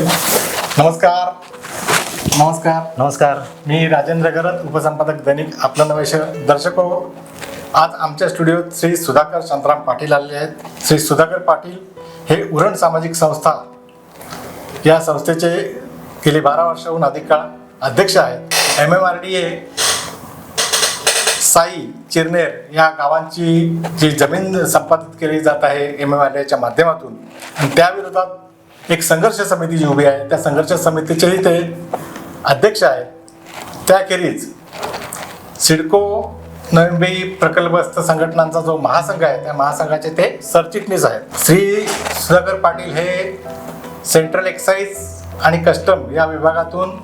नमस्कार. नमस्कार. नमस्कार. मी राजेंद्र गरत उपसंपादक दैनिक आपलं नवेश दर्शक आज आमच्या स्टुडिओत श्री सुधाकर शांताराम पाटील आलेले आहेत. श्री सुधाकर पाटील हे उरण सामाजिक संस्था. या संस्थेचे गेली बारा वर्षाहून अधिक काळ अध्यक्ष आहेत. M M R D A Sai Chirner या गावांची जी जमीन संपादित केली जात आहे एम एम आर डी एच्या माध्यमातून. आणि त्याविरोधात एक संघर्ष समिती जी उभी आहे त्या संघर्ष समितीचेही ते अध्यक्ष आहेत. त्याखेरीज सिडको नवी मुंबई प्रकल्पस्थ संघटनांचा जो महासंघ आहे त्या महासंघाचे ते सरचिटणीस आहेत. श्री सुधाकर पाटील हे सेंट्रल एक्साईज आणि कस्टम या विभागातून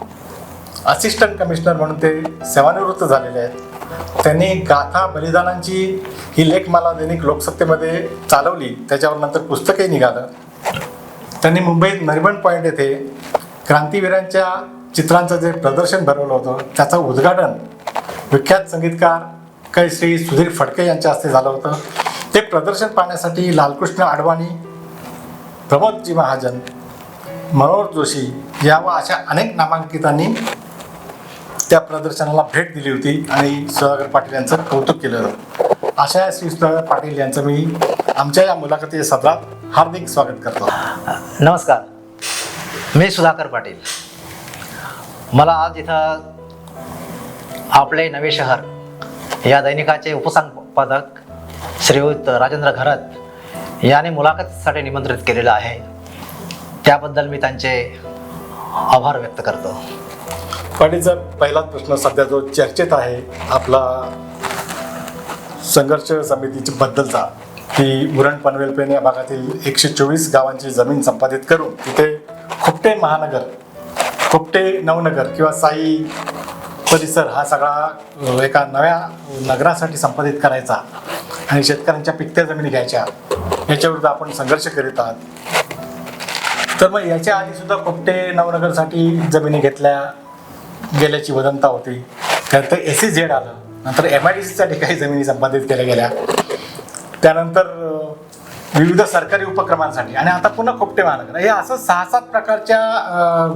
असिस्टंट कमिशनर म्हणून ते सेवानिवृत्त झालेले आहेत. त्यांनी गाथा बलिदानांची ही लेखमाला दैनिक लोकसत्तेमध्ये चालवली त्याच्यावर नंतर पुस्तकही निघालं. त्यांनी मुंबईत नरिमन पॉईंट येथे क्रांतीवीरांच्या चित्रांचं जे प्रदर्शन भरवलं होतं त्याचं उद्घाटन विख्यात संगीतकार कै श्री सुधीर फडके यांच्या हस्ते झालं होतं. ते प्रदर्शन पाहण्यासाठी लालकृष्ण आडवाणी प्रमोदजी महाजन मनोहर जोशी या व अशा अनेक नामांकितांनी त्या प्रदर्शनाला भेट दिली होती आणि सुधाकर पाटील यांचं कौतुक केलं होतं. अशा श्री सुधाकर पाटील यांचं मी आमच्या या मुलाखती सत्रात हार्दिक स्वागत करतो. नमस्कार. मी सुधाकर पाटील. मला आज इथं आपले नवे शहर या दैनिकाचे उपसंपादक श्रीयुत राजेंद्र घरत याने मुलाखतीसाठी निमंत्रित केलेलं आहे. त्याबद्दल मी त्यांचे आभार व्यक्त करतो. पाटीलचा पहिलाच प्रश्न सध्या जो चर्चेत आहे आपला संघर्ष समितीच्या बद्दलचा. की उरण पनवेल पेन या भागातील एकशे चोवीस गावांची जमीन संपादित करून तिथे खुपटे महानगर खुपटे नवनगर किंवा साई परिसर हा सगळा एका नव्या नगरासाठी संपादित करायचा आणि शेतकऱ्यांच्या पिकत्या जमिनी घ्यायच्या याच्याविरुद्ध आपण संघर्ष करीत आहात. तर मग याच्या आधी सुद्धा नवनगरसाठी जमिनी घेतल्या गेल्याची वदंता होती. त्यानंतर एस सी झेड आलं नंतर एम आय डी सीसाठी काही जमिनी संपादित केल्या गेल्या. त्यानंतर विविध सरकारी उपक्रमांसाठी. आणि आता पुन्हा कोपटे महानगर. हे असं सहा सात प्रकारच्या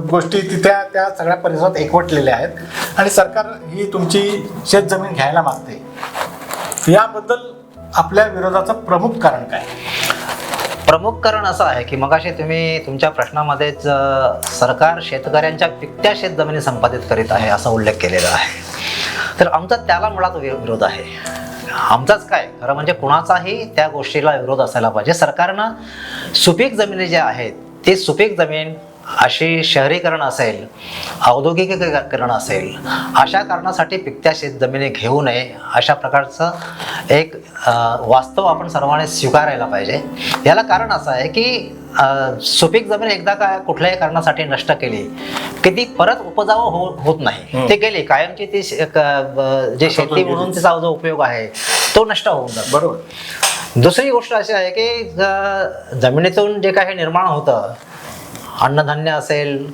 गोष्टी तिथ्या त्या सगळ्या परिसरात एकवटलेल्या आहेत. आणि सरकार ही तुमची शेतजमीन घ्यायला मागते. याबद्दल आपल्या विरोधाचं प्रमुख कारण काय? प्रमुख कारण असं आहे की मगाशी तुम्ही तुमच्या प्रश्नामध्येच सरकार शेतकऱ्यांच्या पिकत्या शेत जमिनी संपादित करीत आहे असा उल्लेख केलेला आहे. तर आमचा त्याला मुळात विरोध आहे. आमचाच काय? खरं म्हणजे कुणाचाही त्या गोष्टीला विरोध असायला पाहिजे. सरकारनं सुपीक जमिनी ज्या आहेत ती सुपीक जमीन अशी शहरीकरण असेल औद्योगिकीकरण असेल अशा कारणासाठी पिकत्या शेत जमिनी घेऊ नये अशा प्रकारचं एक वास्तव आपण सर्वांनी स्वीकारायला पाहिजे. याला कारण असं आहे की सुपीक जमीन एकदा का कुठल्याही कारणासाठी नष्ट केली की ती परत उपजाऊ हो होत नाही. ते गेली कायमची ती जे शेती म्हणून. तिचा जो उपयोग आहे तो नष्ट होऊन जातो बरोबर दुसरी गोष्ट अशी आहे की जमिनीतून जे काही निर्माण होतं अन्नधान्य असेल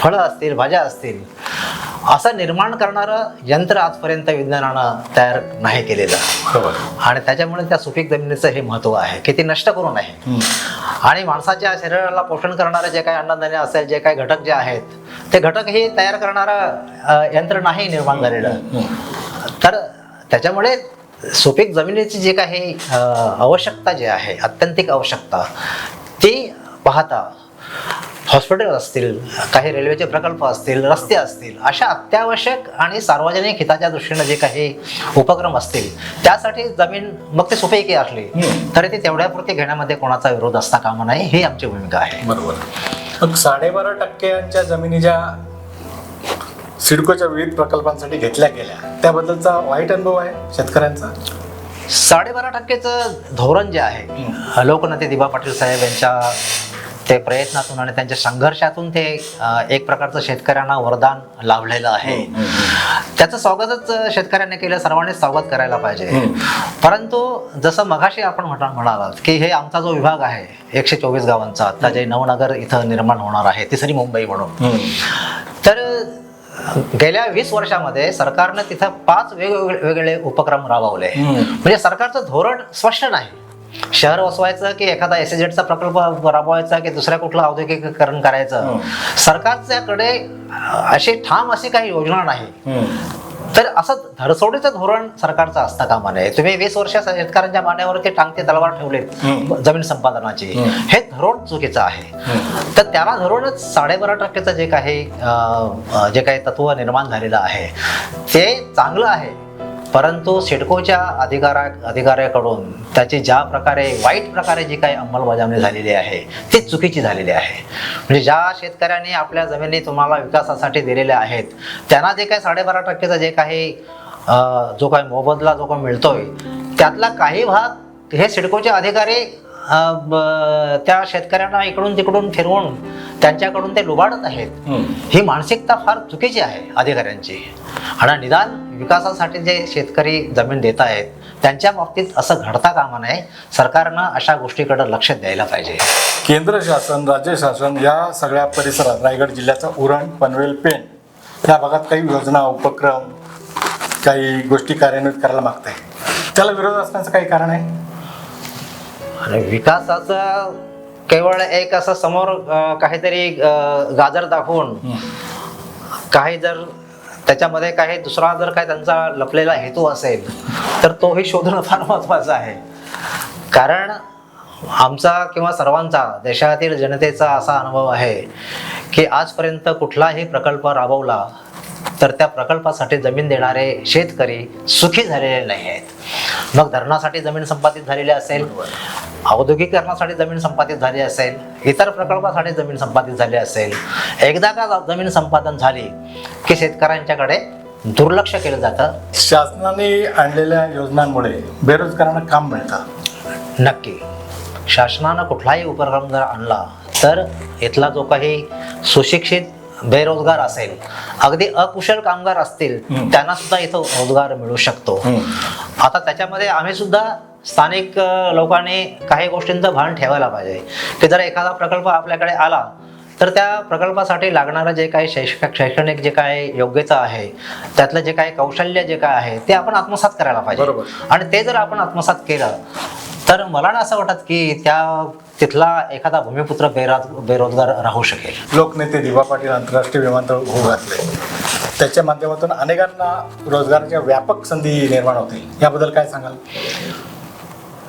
फळं असतील भाज्या असतील असं निर्माण करणारं यंत्र आजपर्यंत विज्ञानानं तयार नाही केलेलं. बरोबर. आणि त्याच्यामुळे त्या सुपीक जमिनीचं हे महत्त्व आहे. की ती नष्ट करू नये. हम्म. आणि माणसाच्या शरीराला पोषण करणारे जे काही अन्नधान्य असेल जे काही घटक जे आहेत ते घटक हे तयार करणारं यंत्र नाही निर्माण झालेलं. तर त्याच्यामुळे सुपीक जमिनीची जी काही आवश्यकता जी आहे अत्यंतिक आवश्यकता ती पाहता हॉस्पिटल असतील काही रेल्वेचे प्रकल्प असतील रस्ते असतील अशा अत्यावश्यक आणि सार्वजनिक हिताच्या दृष्टीने जे काही उपक्रम असतील त्यासाठी जमीन मग ती सुपीकी असली. तरी ती तेवढ्यापुरती घेण्यामध्ये कोणाचा विरोध असता कामा नये ही आमची भूमिका आहे. बरोबर. मग साडेबारा टक्क्यांच्या जमिनी ज्या सिडकोच्या विविध प्रकल्पांसाठी घेतल्या गेल्या त्याबद्दलचा वाईट अनुभव आहे शेतकऱ्यांचा? साडेबारा टक्केचं धोरण जे आहे लोकनेते दिबा पाटील साहेब यांच्या ते प्रयत्नातून आणि त्यांच्या संघर्षातून ते एक प्रकारचं शेतकऱ्यांना वरदान लाभलेलं आहे. त्याचं स्वागतच शेतकऱ्यांनी केलं सर्वांनीच स्वागत करायला पाहिजे. परंतु जसं मगाशी आपण म्हणा म्हणालात की हे आमचा जो विभाग आहे एकशे चोवीस गावांचा आता जे नवनगर इथं निर्माण होणार आहे तिसरी मुंबई म्हणून. तर गेल्या वीस वर्षामध्ये सरकारनं तिथं पाच वेगवेगळे वेगळे उपक्रम राबवले. म्हणजे सरकारचं धोरण स्पष्ट नाही. शहर वसवायचं की एखादा एस प्रकल्प राबवायचा की दुसऱ्या कुठलं औद्योगिकीकरण करायचं हं. सरकारच्याकडे अशी ठाम अशी काही योजना नाही हम्म. तर असं धडसोडीचं धोरण सरकारचं असतं कामा नये तुम्ही वीस वर्ष शेतकऱ्यांच्या मान्यावरती टांगते तलवार ठेवलेत हम्म. जमीन संपादनाची. हे धोरण चुकीचं आहे. तर त्याला धरूनच साडेबारा टक्क्याचं जे काही जे काही तत्व निर्माण झालेलं आहे ते चांगलं आहे परंतु सिडकोच्या अधिकारा अधिकाऱ्याकडून त्याची ज्या प्रकारे वाईट प्रकारे जी काही अंमलबजावणी झालेली आहे ती चुकीची झालेली आहे. म्हणजे ज्या शेतकऱ्यांनी आपल्या जमिनी तुम्हाला विकासासाठी दिलेल्या आहेत त्यांना जे काही साडेबारा टक्केचं जे काही जो काही मोबदला जो काही मिळतोय त्यातला काही भाग हे सिडकोचे अधिकारी त्या शेतकऱ्यांना इकडून तिकडून फिरवून त्यांच्याकडून ते लुबाडत आहेत. ही मानसिकता फार चुकीची आहे अधिकाऱ्यांची. आणि निदान विकासासाठी जे शेतकरी जमीन देत आहेत त्यांच्या बाबतीत असं घडता कामा नये. सरकारनं अशा गोष्टीकडे लक्ष द्यायला पाहिजे. केंद्र शासन राज्य शासन या सगळ्या परिसरात रायगड जिल्ह्याचा उरण पनवेल पेण या भागात काही योजना उपक्रम काही गोष्टी कार्यान्वित करायला मागते त्याला विरोध असण्याचं काही कारण आहे? आणि विकासाचं केवळ एक असं समोर काहीतरी गाजर दाखवून काही जर त्याच्यामध्ये काही दुसरा जर काही त्यांचा लपलेला हेतू असेल तर तोही शोधणं फार महत्वाचं आहे. कारण आमचा किंवा सर्वांचा देशातील जनतेचा असा अनुभव आहे की आजपर्यंत कुठलाही प्रकल्प राबवला तर त्या प्रकल्पासाठी जमीन देणारे शेतकरी सुखी झालेले नाही आहेत मग धरणासाठी जमीन संपादित झालेली असेल औद्योगिकरणासाठी जमीन संपादित झाली असेल इतर प्रकल्पासाठी जमीन संपादित झाली असेल एकदा का जमीन संपादन झाली की शेतकऱ्यांच्याकडे दुर्लक्ष केलं जातं? शासनाने आणलेल्या योजनांमुळे बेरोजगारांना काम मिळतं. नक्की. शासनानं कुठलाही उपक्रम जर आणला तर इथला जो काही सुशिक्षित बेरोजगार असेल अगदी अकुशल कामगार असतील. त्यांना सुद्धा इथं रोजगार मिळू शकतो. आता त्याच्यामध्ये आम्ही सुद्धा स्थानिक लोकांनी काही गोष्टींचं भान ठेवायला पाहिजे. की जर एखादा प्रकल्प आपल्याकडे आला तर त्या प्रकल्पासाठी लागणारं जे काही शैक्षणिक शैक्षणिक जे काही योग्यता आहे त्यातलं जे काही कौशल्य जे काय आहे ते आपण आत्मसात करायला पाहिजे. बरोबर. आणि ते जर आपण आत्मसात केलं तर मला नाही असं वाटत की त्या तिथला एखादा भूमिपुत्र बेराज बेरोजगार राहू शकेल. लोकनेते दिवा पाटील आंतरराष्ट्रीय विमानतळ उभं घातले त्याच्या माध्यमातून अनेकांना रोजगाराच्या व्यापक संधी निर्माण होतील याबद्दल काय सांगाल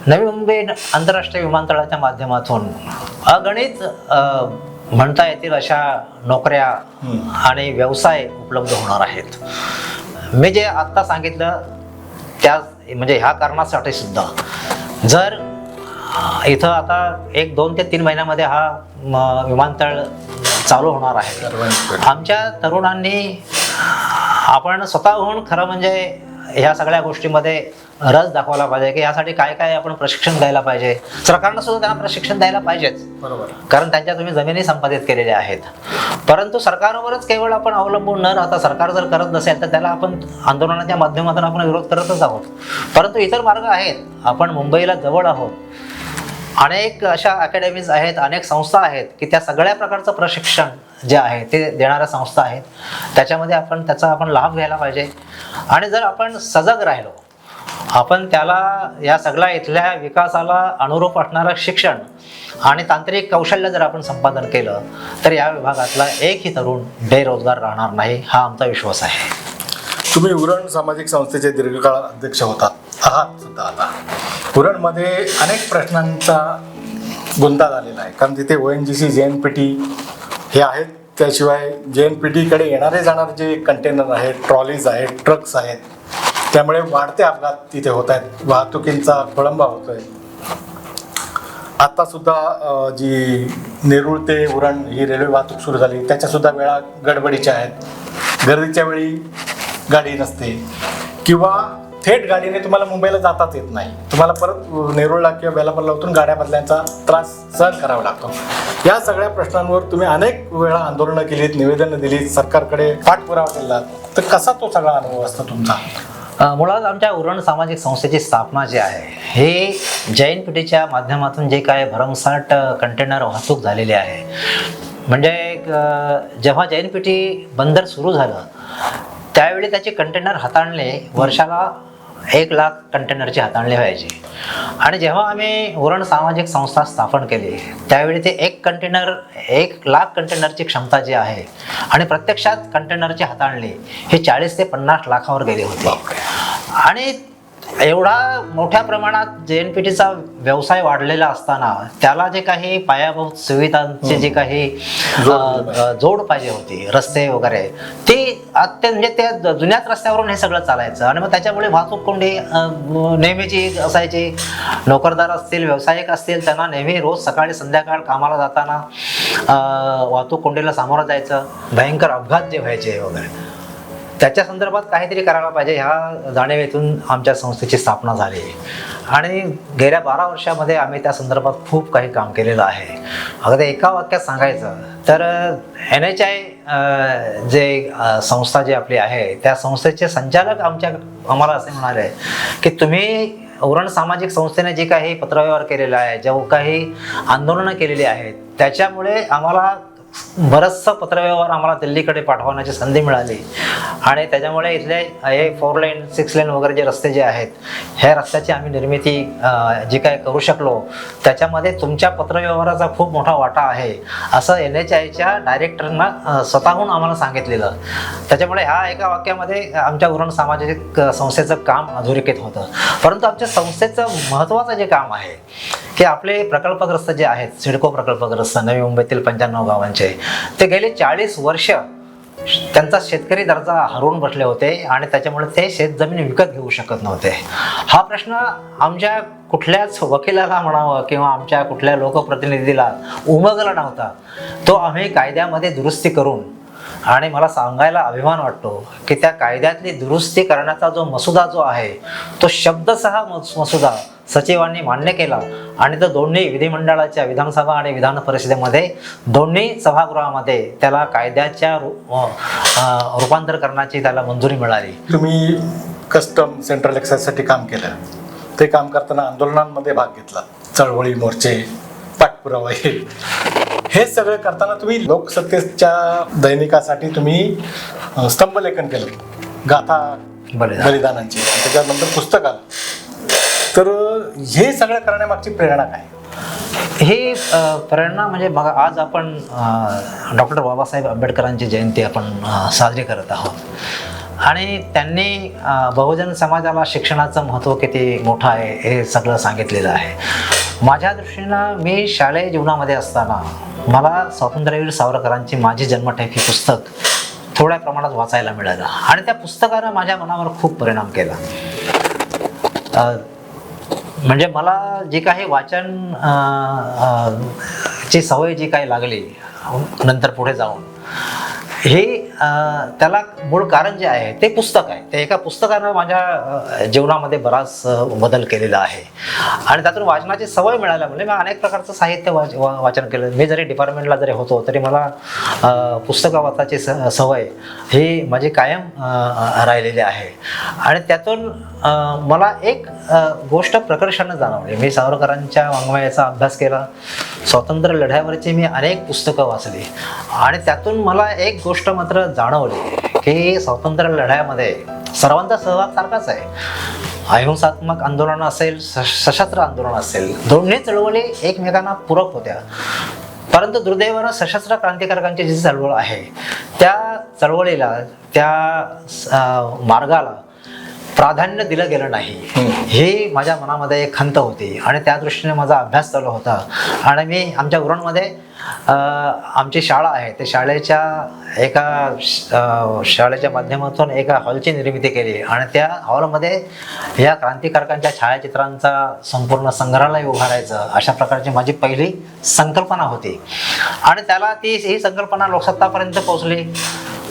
नवी मुंबई आंतरराष्ट्रीय विमानतळाच्या माध्यमातून अगणित म्हणता येतील अशा नोकऱ्या. आणि व्यवसाय उपलब्ध होणार आहेत मी जे आत्ता सांगितलं त्या म्हणजे ह्या कारणासाठी सुद्धा जर इथं आता एक दोन ते तीन महिन्यामध्ये हा विमानतळ चालू होणार आहे. आमच्या तरुणांनी आपण स्वतःहून खरं म्हणजे ह्या सगळ्या गोष्टीमध्ये रस दाखवला पाहिजे की यासाठी काय काय आपण प्रशिक्षण द्यायला पाहिजे. सरकारनं सुद्धा त्यांना प्रशिक्षण द्यायला पाहिजेच. बरोबर. कारण त्यांच्या तुम्ही जमिनी संपादित केलेल्या आहेत. परंतु सरकारवरच केवळ आपण अवलंबून न राहता सरकार जर करत नसेल तर त्याला आपण आंदोलनाच्या माध्यमातून आपण विरोध करतच आहोत. परंतु इतर मार्ग आहेत. आपण मुंबईला जवळ आहोत. अनेक अशा अकॅडमीज आहेत अनेक संस्था आहेत की त्या सगळ्या प्रकारचं प्रशिक्षण जे आहे ते देणाऱ्या संस्था आहेत. त्याच्यामध्ये आपण त्याचा आपण लाभ घ्यायला पाहिजे. आणि जर आपण सजग राहिलो आपण त्याला या सगळ्या इथल्या विकासाला अनुरूप असणारं शिक्षण आणि तांत्रिक कौशल्य जर आपण संपादन केलं तर या विभागातला एकही तरुण बेरोजगार राहणार नाही हा आमचा विश्वास आहे. तुम्ही उरण सामाजिक संस्थेचे दीर्घकाळ अध्यक्ष होतात आहात सुद्धा आता. उरणमध्ये अनेक प्रश्नांचा गुंता झालेला आहे. कारण तिथे O N G C J N P T हे आहेत. त्याशिवाय जे एन पी टीकडे येणारे जाणारे जे कंटेनर आहेत ट्रॉलीज आहेत ट्रक्स आहेत त्यामुळे वाढते अपघात तिथे होत आहेत. वाहतुकींचा खोळंबा होतोय. आता सुद्धा जी नेरूळ ते उरण ही रेल्वे वाहतूक सुरू झाली त्याच्या सुद्धा वेळा गडबडीच्या आहेत. गर्दीच्या वेळी गाडी नसते. किंवा थेट गाडीने तुम्हाला मुंबईला जाताच येत नाही. तुम्हाला परत नेरूळला किंवा बेलापल्ला उतरून गाड्या बदल्यांचा त्रास सहन करावा लागतो. या सगळ्या प्रश्नांवर तुम्ही अनेक वेळा आंदोलनं केलीत निवेदनं दिलीत सरकारकडे पाठपुरावा केला. तर कसा तो सगळा अनुभव असतो तुमचा? मुळात आमच्या उरण सामाजिक संस्थेची स्थापना जी आहे हे जैन पिढीच्या माध्यमातून जे काय भरमसाट कंटेनर वाहतूक झालेली आहे. म्हणजे एक, जेव्हा जैन पिठी बंदर सुरू झालं त्यावेळी त्याचे कंटेनर हाताळणे वर्षाला एक लाख कंटेनरची हाताळणी व्हायची आणि जेव्हा आम्ही उरण सामाजिक संस्था स्थापन केली त्यावेळी ते एक कंटेनर एक लाख कंटेनरची क्षमता जी आहे आणि प्रत्यक्षात कंटेनरची हाताळणी ही चाळीस ते पन्नास लाखावर गेली होती. आणि एवढा मोठ्या प्रमाणात जे एन पी टीचा व्यवसाय वाढलेला असताना त्याला जे काही पायाभूत सुविधांचे जे काही जोड पाहिजे. होती रस्ते वगैरे ती अत्यंत म्हणजे त्या जुन्याच रस्त्यावरून हे सगळं चालायचं. आणि मग त्याच्यामुळे वाहतूक कोंडी नेहमीची असायची. नोकरदार असतील व्यावसायिक असतील त्यांना नेहमी रोज सकाळी संध्याकाळ कामाला जाताना वाहतूक कोंडीला सामोरं जायचं. भयंकर अपघात जे व्हायचे वगैरे. त्याच्या संदर्भात काहीतरी करायला पाहिजे. ह्या जाणीवेतून आमच्या संस्थेची स्थापना झाली. आणि गेल्या बारा वर्षामध्ये आम्ही त्या संदर्भात खूप काही काम केलेलं आहे. अगदी एका वाक्यात सांगायचं तर एन एच आय जे संस्था जी आपली आहे त्या संस्थेचे संचालक आमच्या आम्हाला असे म्हणाले की तुम्ही उरण सामाजिक संस्थेने जे काही पत्रव्यवहार केलेला आहे जो काही आंदोलनं केलेली आहेत त्याच्यामुळे आम्हाला बरंचसं पत्रव्यवहार आम्हाला दिल्लीकडे पाठवण्याची संधी मिळाली. आणि त्याच्यामुळे इथले हे फोर लेन सिक्स लेन वगैरे जे रस्ते जे आहेत ह्या रस्त्याची आम्ही निर्मिती जी काय करू शकलो त्याच्यामध्ये तुमच्या पत्रव्यवहाराचा खूप मोठा वाटा आहे असं एन एच आयच्या डायरेक्टरना स्वतःहून आम्हाला सांगितलेलं. त्याच्यामुळे ह्या एका वाक्यामध्ये आमच्या उरण सामाजिक संस्थेचं काम अधोरेखित होतं. परंतु आमच्या संस्थेचं महत्त्वाचं जे काम आहे की आपले प्रकल्पग्रस्त जे आहेत सिडको प्रकल्पग्रस्त नवी मुंबईतील पंच्याण्णव गावांचे ते गेले चाळीस वर्ष त्यांचा शेतकरी दर्जा हरवून बसले होते आणि त्याच्यामुळे ते शेतजमीन विकत घेऊ शकत नव्हते. हा प्रश्न आमच्या कुठल्याच वकिलाला म्हणावं किंवा आमच्या कुठल्या लोकप्रतिनिधीला उमगला नव्हता. तो आम्ही कायद्यामध्ये दुरुस्ती करून आणि मला सांगायला अभिमान वाटतो की त्या कायद्यातली दुरुस्ती करण्याचा जो मसुदा जो आहे तो शब्दसहा मस- मसुदा सचिवांनी मान्य केला. आणि तो दोन्ही विधिमंडळाच्या विधानसभा आणि विधान परिषदेमध्ये दोन्ही सभागृहामध्ये त्याला कायद्याच्या रूपांतर करण्याची त्याला मंजुरी मिळाली. तुम्ही कस्टम सेंट्रल एक्साईजसाठी काम केलं. ते काम करताना आंदोलनांमध्ये भाग घेतला. चळवळी मोर्चे पाठपुरावा हे. सगळं करताना तुम्ही लोकसत्तेच्या दैनिकासाठी तुम्ही स्तंभलेखन केलं. गाथा बलिदान. बलिदानांची. त्याच्यानंतर पुस्तक आलं. तर हे सगळं करण्यामागची प्रेरणा काय? ही प्रेरणा म्हणजे बघा आज आपण डॉक्टर बाबासाहेब आंबेडकरांची जयंती आपण साजरी करत आहोत. आणि त्यांनी बहुजन समाजाला शिक्षणाचं महत्त्व किती मोठं आहे हे सगळं सांगितलेलं आहे. माझ्या दृष्टीनं मी शालेय जीवनामध्ये असताना मला स्वातंत्र्यवीर सावरकरांची माझी जन्मठेप ही पुस्तक थोड्या प्रमाणात वाचायला मिळालं. आणि त्या पुस्तकानं माझ्या मनावर खूप परिणाम केला. म्हणजे मला जे काही वाचन ची सवय जी काही लागली नंतर पुढे जाऊन हे त्याला मूळ कारण जे आहे ते पुस्तक आहे. ते एका पुस्तकानं माझ्या जीवनामध्ये बराच बदल केलेला आहे. आणि त्यातून वाचनाची सवय मिळाल्यामुळे मी अनेक प्रकारचं साहित्य वाच वा- वाचन केलं. मी जरी डिपार्टमेंटला जरी होतो तरी मला पुस्तकं वाचायची स सवय ही माझी कायम राहिलेली आहे. आणि त्यातून मला एक गोष्ट प्रकर्षानं जाणवली. मी सावरकरांच्या वाङ्मयाचा अभ्यास केला. स्वातंत्र्य लढ्यावरची मी अनेक पुस्तकं वाचली. आणि त्यातून मला एक गोष्ट मात्र जाणवले की स्वातंत्र्य लढ्यामध्ये सर्वांचा सहभाग सारखाच आहे. अहिंसात्मक आंदोलन असेल सशस्त्र आंदोलन असेल दोन्ही चळवळी एकमेकांना पूरक होत्या. परंतु दुर्दैवानं सशस्त्र क्रांतिकारकांची जी चळवळ आहे त्या चळवळीला त्या मार्गाला प्राधान्य दिलं गेलं नाही. ही माझ्या मनामध्ये एक खंत होती आणि त्या दृष्टीने माझा अभ्यास चालू होता. आणि मी आमच्या उरणमध्ये आमची शाळा आहे त्या शाळेच्या एका शाळेच्या माध्यमातून एका हॉलची निर्मिती केली. आणि त्या हॉलमध्ये या क्रांतिकारकांच्या छायाचित्रांचा संपूर्ण संग्रहालय उभारायचं अशा प्रकारची माझी पहिली संकल्पना होती. आणि त्याला ती ही संकल्पना लोकसत्तापर्यंत पोहोचली.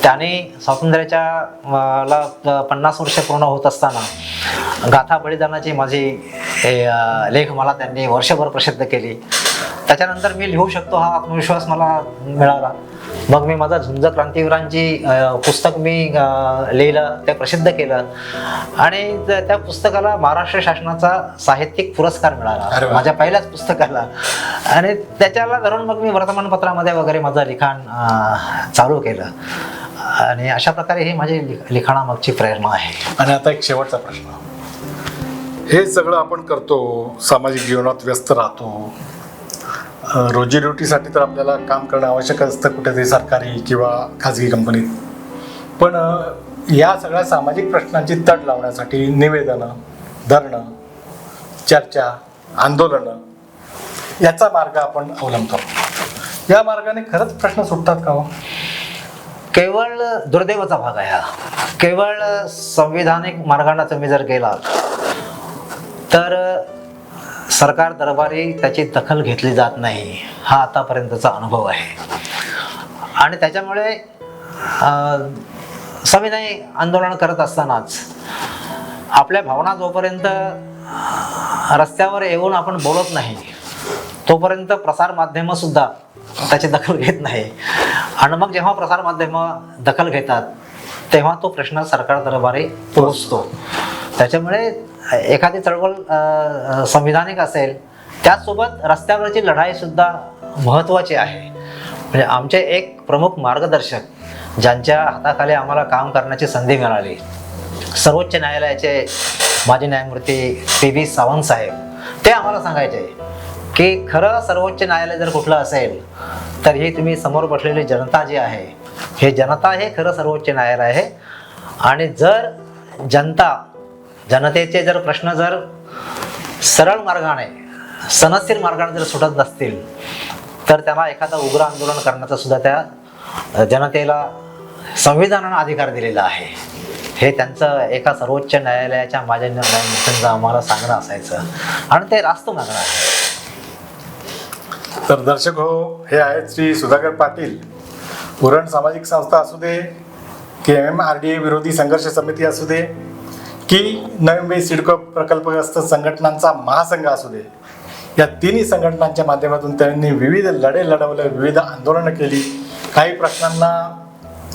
त्याने स्वातंत्र्याच्या ला पन्नास वर्ष पूर्ण होत असताना गाथा बलिदानाची माझी लेख मला त्यांनी वर्षभर प्रसिद्ध केली. त्याच्यानंतर मी लिहू शकतो हा आत्मविश्वास मला मिळाला. मग मी माझा झुंज क्रांतीवीरांची पुस्तक मी लिहिलं ते प्रसिद्ध केलं. आणि त्या पुस्तकाला महाराष्ट्र शासनाचा साहित्यिक पुरस्कार मिळाला. माझ्या पहिल्याच पुस्तकाला. आणि त्याच्याला धरून मग मी वर्तमानपत्रामध्ये वगैरे माझं लिखाण चालू केलं. आणि अशा प्रकारे हे माझे लिखाणामागची प्रेरणा आहे. आणि आता एक शेवटचा प्रश्न. हे सगळं आपण करतो सामाजिक जीवनात व्यस्त राहतो. रोजीरोटीसाठी तर आपल्याला काम करणं आवश्यक असतं कुठेतरी सरकारी किंवा खाजगी कंपनीत. पण या सगळ्या सामाजिक प्रश्नांची तड लावण्यासाठी निवेदनं धरणं चर्चा आंदोलनं याचा मार्ग आपण अवलंबतो. या मार्गाने खरंच प्रश्न सुटतात का हो? केवळ दुर्दैवाचा भाग आहे हा. केवळ संविधानिक मार्गाने तुम्ही जर गेला तर सरकार दरबारी त्याची दखल घेतली जात नाही हा आतापर्यंतचा अनुभव आहे. आणि त्याच्यामुळे संविधानिक आंदोलन करत असतानाच आपल्या भावना जोपर्यंत रस्त्यावर येऊन आपण बोलत नाही तोपर्यंत प्रसारमाध्यमं सुद्धा त्याची दखल घेत नाही. आणि मग जेव्हा प्रसारमाध्यमं दखल घेतात तेव्हा तो प्रश्न सरकार दरबारी पोहोचतो. त्याच्यामुळे एखादी चळवळ संविधानिक असेल त्याचसोबत रस्त्यावरची लढाई सुद्धा महत्त्वाची आहे. म्हणजे आमचे एक प्रमुख मार्गदर्शक ज्यांच्या हाताखाली आम्हाला काम करण्याची संधी मिळाली सर्वोच्च न्यायालयाचे माजी न्यायमूर्ती पी व्ही सावंत साहेब ते आम्हाला सांगायचे की खरं सर्वोच्च न्यायालय जर कुठलं असेल तर ही तुम्ही समोर बसलेली जनता जी आहे हे जनता हे खरं सर्वोच्च न्यायालय आहे. आणि जर जनता जनतेचे जर प्रश्न जर सरळ मार्गाने सनस्थिर मार्गाने जर सुटत नसतील तर त्याला एखादं उग्र आंदोलन करण्याचा सुद्धा त्या जनतेला संविधानानं अधिकार दिलेला आहे. हे त्यांचं एका सर्वोच्च न्यायालयाच्या माझ्या न्यायमूर्तींचं आम्हाला सांगणं असायचं. आणि ते रास्त मागणं आहे. तर दर्शक हो हे आहेत श्री सुधाकर पाटील. उरण सामाजिक संस्था असू दे की M M R D A विरोधी संघर्ष समिती असू दे की नवी मुंबई सिडको प्रकल्पग्रस्त संघटनांचा महासंघ असू दे या तिन्ही संघटनांच्या माध्यमातून त्यांनी विविध लढे लढवले विविध आंदोलनं केली. काही प्रश्नांना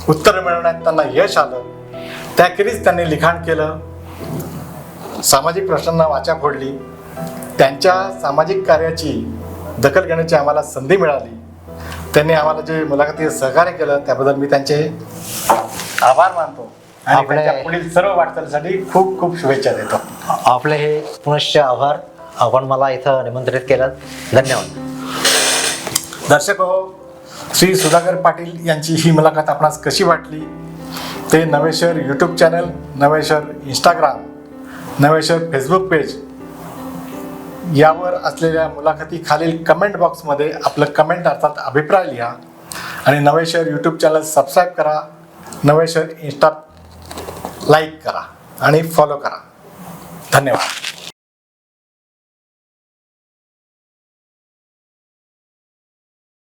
उत्तर मिळवण्यात त्यांना यश आलं. त्याखेरीज त्यांनी लिखाण केलं. सामाजिक प्रश्नांना वाचा फोडली. त्यांच्या सामाजिक कार्याची दखल घेण्याची आम्हाला संधी मिळाली. त्यांनी आम्हाला जे मुलाखतीत सहकार्य केलं त्याबद्दल मी त्यांचे आभार मानतो. आणि आपले- त्यांच्या पुढील सर्व वाटचालीसाठी खूप खूप शुभेच्छा देतो. आपले हे पुनश्च आभार. आपण मला इथं निमंत्रित केलं. धन्यवाद. दर्शक हो श्री सुधाकर पाटील यांची ही मुलाखत आपणास कशी वाटली? ते Naveshwar YouTube channel Naveshwar Instagram Naveshwar Facebook page यावर असलेल्या मुलाखती खालील कमेंट बॉक्समध्ये आपलं कमेंट अर्थात अभिप्राय लिहा. आणि नवेश्वर यूट्यूब चॅनल सबस्क्राईब करा. नवेश्वर इंस्टा लाईक करा. आणि फॉलो करा. धन्यवाद.